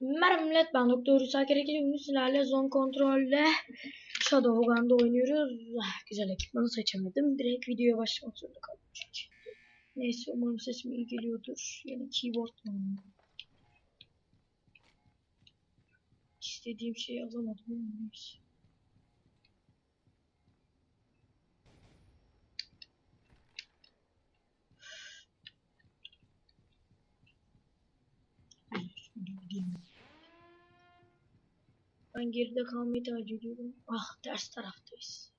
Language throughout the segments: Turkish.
Merhaba millet ben Doktor Hüsakir Ekim sizlerle zone kontrolle Shadowgun'da oynuyoruz. Ah, güzel ekipmanı seçemedim. Direkt videoya başlamak zorunda kaldım çünkü. Neyse umarım sesim iyi geliyordur. Yani keyboard mu? İstediğim şeyi alamadım ama neyse. Ben geride kalmayı tercih ediyorum. Ah ters taraftayız.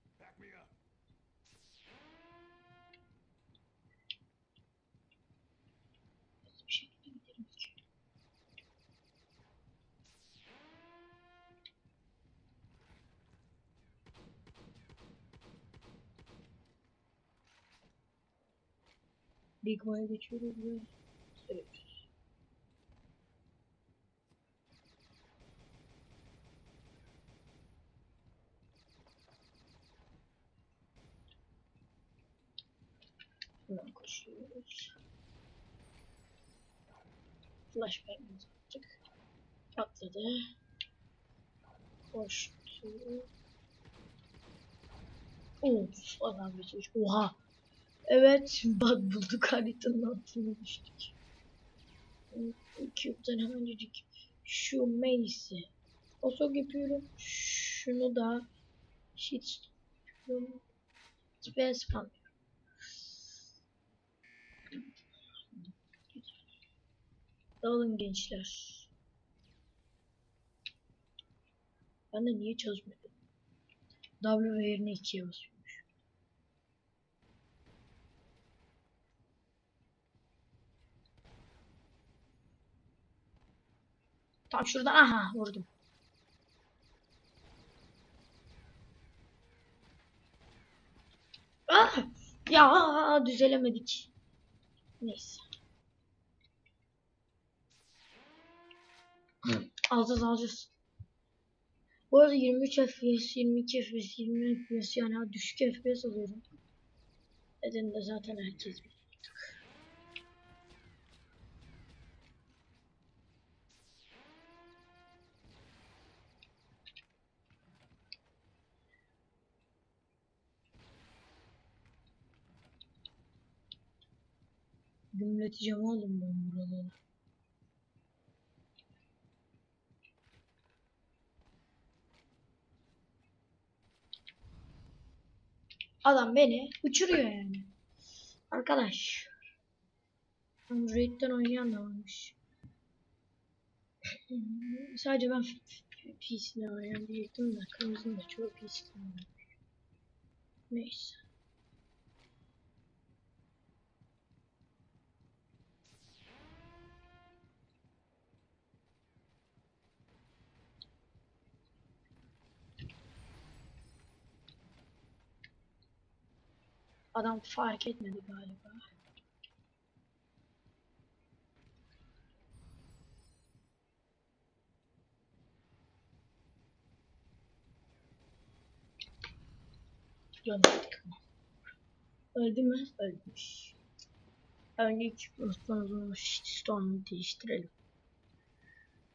Big Boy'a geçiyoruz ve evet. Koşuyoruz. Flashbang'imizi attık. Atladı. Koştu. Of adam geçmiş. Oha. Evet bug bulduk haritanın altına düştük. Cube'den hemencik şu Mace'i Osok yapıyorum. Şunu da shit yapıyorum. Spam Dağılın gençler. Ben de niye çalışmıyor? W yerine 2'ye basıyormuş. Tam şuradan aha vurdum. Ah! Ya düzelemedik. Neyse. Alacağız alacağız. Bu arada 23 FPS, 22 FPS, 20 FPS yani düşük FPS alıyorum. Nedeni de zaten herkes biliyor. Gümleteceğim oğlum ben buraları. Adam beni uçuruyor yani. Arkadaş. Android'den oynayan da varmış. Sadece ben PC'den oynayan diyecektim de kırmızının da çoğu PC'den oynamış. Neyse. Adam fark etmedi galiba. Yandık. Öldü mü? Ölmüş. Önce ilk unutmanız Storm'u değiştirelim.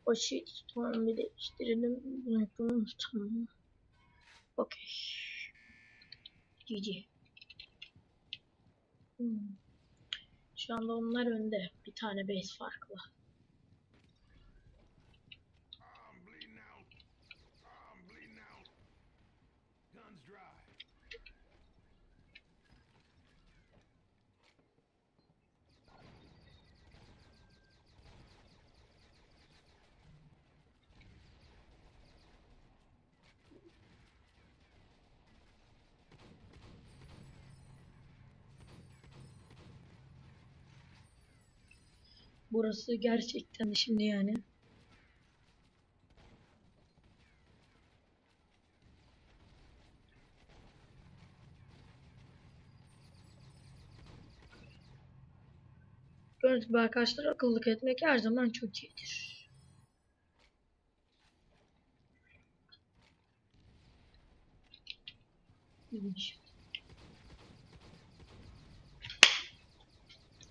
O Storm'u değiştirelim. Bunu yapalım. Tamam. Okey. GG. Hmm. Şu anda onlar önde. Bir tane base farklı. Guns dry. Burası gerçekten şimdi yani. Gördüğünüz gibi arkadaşlar akıllık etmek her zaman çok iyidir.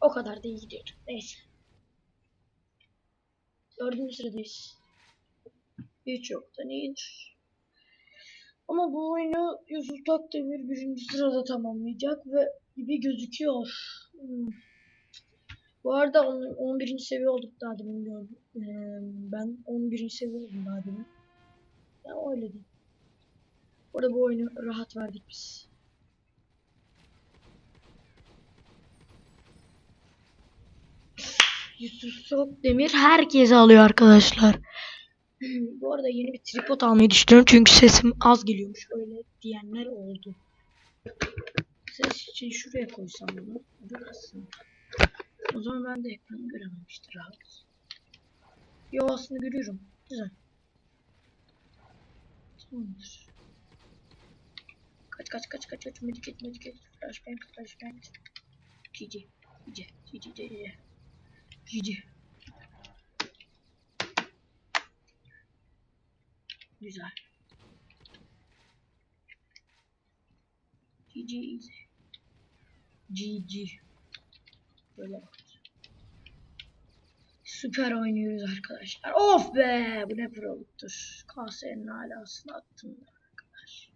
O kadar da iyi gidiyorduk. Neyse. Dördüncü sıradayız. Hiç yoktan iyidir. Ama bu oyunu Yusuf Takdemir birinci sırada tamamlayacak ve gibi gözüküyor. Hmm. Bu arada on- 11. seviye olduk daha demin gördüm. Ee, ben 11. seviye oldum daha demin. Ya öyle değil. Orada bu oyunu rahat verdik biz. Yusuf Sokdemir herkes alıyor arkadaşlar. Bu arada yeni bir tripod almayı düşünüyorum çünkü sesim az geliyormuş. Öyle diyenler oldu. Ses için şuraya koysam bunu. Burası. O zaman ben de ekranı görememiştir rahat. Yo aslında görüyorum. Güzel. Tamamdır. Kaç kaç kaç kaç kaç mediket mediket flashbang flashbang GG GG GG GG GG Güzel easy GG Böyle bak Süper oynuyoruz arkadaşlar. Of be! Bu ne proluktur. KS'nin alasını attım arkadaş.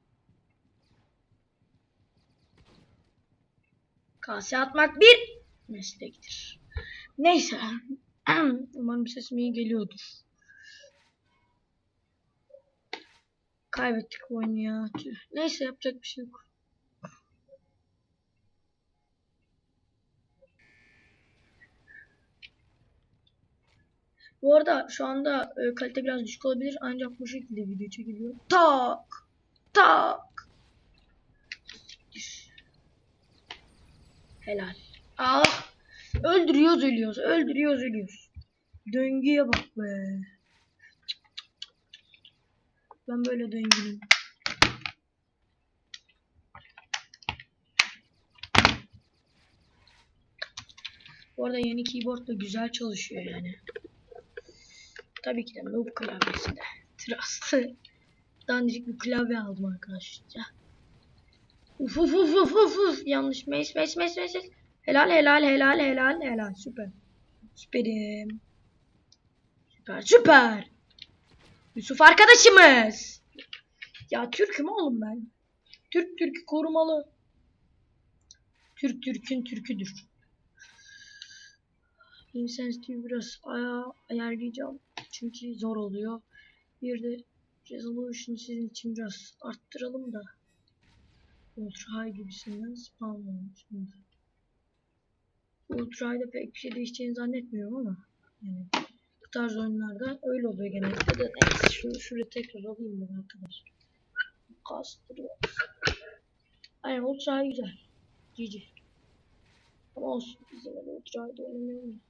KS atmak bir meslektir. Neyse. Umarım sesim iyi geliyordur. Kaybettik oyunu ya. Neyse yapacak bir şey yok. Bu arada şu anda e, kalite biraz düşük olabilir ancak bu şekilde video çekiliyor. Tak! Tak! Helal. Ah! Öldürüyoruz ölüyoruz. Öldürüyoruz ölüyoruz. Döngüye bak be. Ben böyle döngünüm. Bu arada yeni keyboard da güzel çalışıyor yani. Tabii ki de noob klavyesinde. Trust'ı. Dandik bir klavye aldım arkadaşlar. Uf uf uf uf uf uf. Yanlış. Mes mes mes mes. mes. Helal helal helal helal helal. Süper. Süperim. Süper süper. Yusuf arkadaşımız. Ya Türk'üm oğlum ben. Türk Türk'ü korumalı. Türk Türk'ün Türk'üdür. Insensitive'i biraz aya ayarlayacağım. Çünkü zor oluyor. Bir de resolution sizin için biraz arttıralım da. Ultra high gibisinden spawn olmuş. Ultra high'da pek bir şey değişeceğini zannetmiyorum ama yani bu tarz oyunlarda öyle oluyor genellikle de neyse şunu şuraya tekrar alayım ben arkadaşlar. Kastırıyor. Aynen ultra güzel. GG. Ama olsun bizim öyle ultra high'da oynamayalım.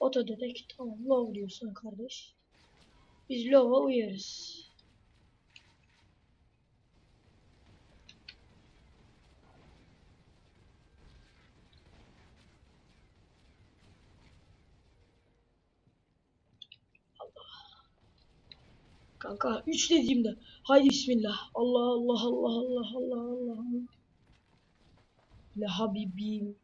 Oto dedek tamam low diyorsun kardeş. Biz low'a uyarız. Kanka 3 dediğimde haydi bismillah. Allah Allah Allah Allah Allah Allah. La Habibim.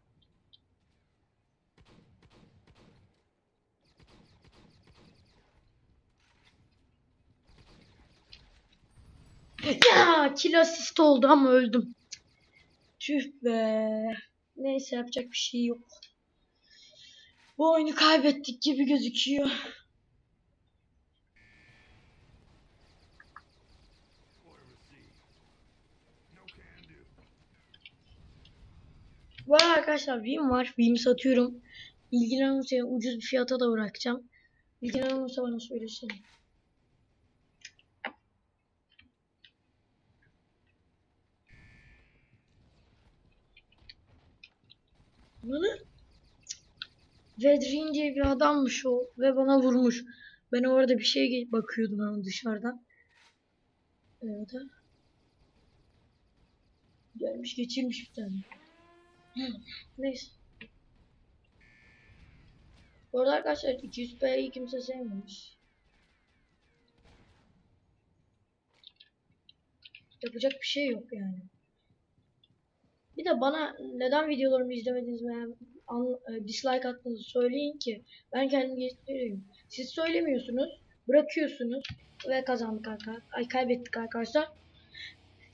Ya kill asist oldu ama öldüm. Tüh be. Neyse yapacak bir şey yok. Bu oyunu kaybettik gibi gözüküyor. Bu arada arkadaşlar Vim var. Vim'i satıyorum. İlgilenen olursa ucuz bir fiyata da bırakacağım. İlgilenen olursa bana söylesin. Bana Vedrin diye bir adammış o ve bana vurmuş. Ben orada bir şey bakıyordum ama dışarıdan. Evet. ha. Gelmiş geçirmiş bir tane. Neyse. Bu arada arkadaşlar 200p'yi kimse sevmemiş. Yapacak bir şey yok yani. Bir de bana neden videolarımı izlemediniz an- e, dislike attığınızı söyleyin ki ben kendim geliştireyim. Siz söylemiyorsunuz. bırakıyorsunuz ve kazandık arkadaşlar. Ay kaybettik arkadaşlar.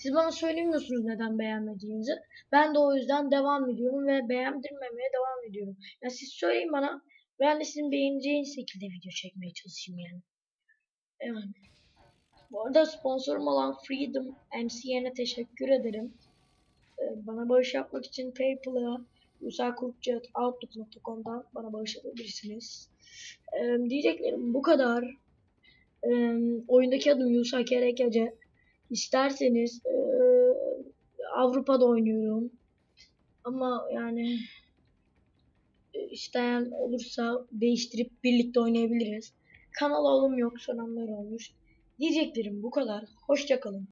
Siz bana söylemiyorsunuz neden beğenmediğinizi. Ben de o yüzden devam ediyorum ve beğendirmemeye devam ediyorum. Ya siz söyleyin bana. Ben de sizin beğeneceğiniz şekilde video çekmeye çalışayım yani. Evet. Bu arada sponsorum olan Freedom MCN'e teşekkür ederim. Ee, Bana bağış yapmak için PayPal'a usakurtcat.outlook.com'dan bana bağış yapabilirsiniz. Ee, diyeceklerim bu kadar. Ee, oyundaki adım Yusa Kerekece. İsterseniz ee, Avrupa'da oynuyorum. Ama yani e, isteyen olursa değiştirip birlikte oynayabiliriz. Kanal alım yok, soranlar olmuş. Diyeceklerim bu kadar. Hoşçakalın.